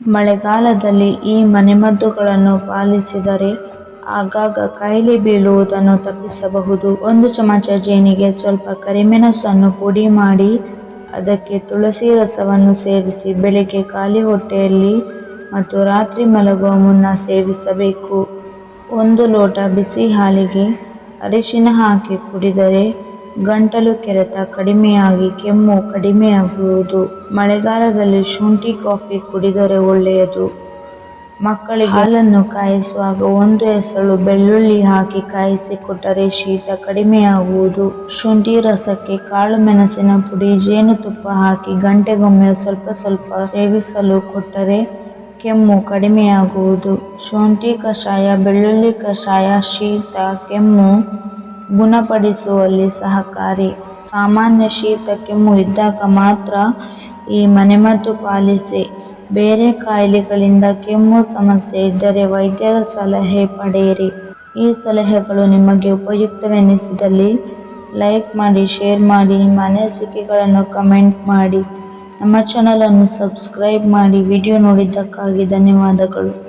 ಮಳೆಗಾಲದಲ್ಲಿ ಈ ಮನೆಮದ್ದುಗಳನ್ನು ಪಾಲಿಸಿದರೆ ಆಗಾಗ ಕಾಯಿಲೆ ಬೀಳುವುದನ್ನು ತಪ್ಪಿಸಬಹುದು. ಒಂದು ಚಮಚ ಜೇನಿಗೆ ಸ್ವಲ್ಪ ಕರಿಮೆಣಸನ್ನು ಪುಡಿ ಮಾಡಿ, ಅದಕ್ಕೆ ತುಳಸಿ ರಸವನ್ನು ಸೇರಿಸಿ ಬೆಳಿಗ್ಗೆ ಖಾಲಿ ಹೊಟ್ಟೆಯಲ್ಲಿ ಮತ್ತು ರಾತ್ರಿ ಮಲಗುವ ಮುನ್ನ ಸೇವಿಸಬೇಕು. ಒಂದು ಲೋಟ ಬಿಸಿ ಹಾಲಿಗೆ ಅರಿಶಿನ ಹಾಕಿ ಕುಡಿದರೆ ಗಂಟಲು ಕೆರೆತ ಕಡಿಮೆಯಾಗಿ ಕೆಮ್ಮು ಕಡಿಮೆಯಾಗುವುದು. ಮಳೆಗಾಲದಲ್ಲಿ ಶುಂಠಿ ಕಾಫಿ ಕುಡಿದರೆ ಒಳ್ಳೆಯದು. ಮಕ್ಕಳಿಗೆ ಹಾಲನ್ನು ಕಾಯಿಸುವಾಗ ಒಂದು ಎಸಳು ಬೆಳ್ಳುಳ್ಳಿ ಹಾಕಿ ಕಾಯಿಸಿ ಕೊಟ್ಟರೆ ಶೀತ ಕಡಿಮೆಯಾಗುವುದು. ಶುಂಠಿ ರಸಕ್ಕೆ ಕಾಳು ಮೆಣಸಿನ ಪುಡಿ, ಜೇನುತುಪ್ಪ ಹಾಕಿ ಗಂಟೆಗೊಮ್ಮೆ ಸ್ವಲ್ಪ ಸ್ವಲ್ಪ ಸೇವಿಸಲು ಕೊಟ್ಟರೆ ಕೆಮ್ಮು ಕಡಿಮೆಯಾಗುವುದು. ಶುಂಠಿ ಕಷಾಯ, ಬೆಳ್ಳುಳ್ಳಿ ಕಷಾಯ ಶೀತ, ಕೆಮ್ಮು ಗುಣಪಡಿಸುವಲ್ಲಿ ಸಹಕಾರಿ. ಸಾಮಾನ್ಯ ಶೀತ ಕೆಮ್ಮು ಇದ್ದಾಗ ಮಾತ್ರ ಈ ಮನೆಮದ್ದು ಪಾಲಿಸಿ. ಬೇರೆ ಕಾಯಿಲೆಗಳಿಂದ ಕೆಮ್ಮು ಸಮಸ್ಯೆ ಇದ್ದರೆ ವೈದ್ಯರ ಸಲಹೆ ಪಡೆಯಿರಿ. ಈ ಸಲಹೆಗಳು ನಿಮಗೆ ಉಪಯುಕ್ತವೆನಿಸಿದಲ್ಲಿ ಲೈಕ್ ಮಾಡಿ, ಶೇರ್ ಮಾಡಿ, ನಿಮ್ಮ ಅನಿಸಿಕೆಗಳನ್ನು ಕಮೆಂಟ್ ಮಾಡಿ. ನಮ್ಮ ಚಾನಲನ್ನು ಸಬ್ಸ್ಕ್ರೈಬ್ ಮಾಡಿ. ವಿಡಿಯೋ ನೋಡಿದ್ದಕ್ಕಾಗಿ ಧನ್ಯವಾದಗಳು.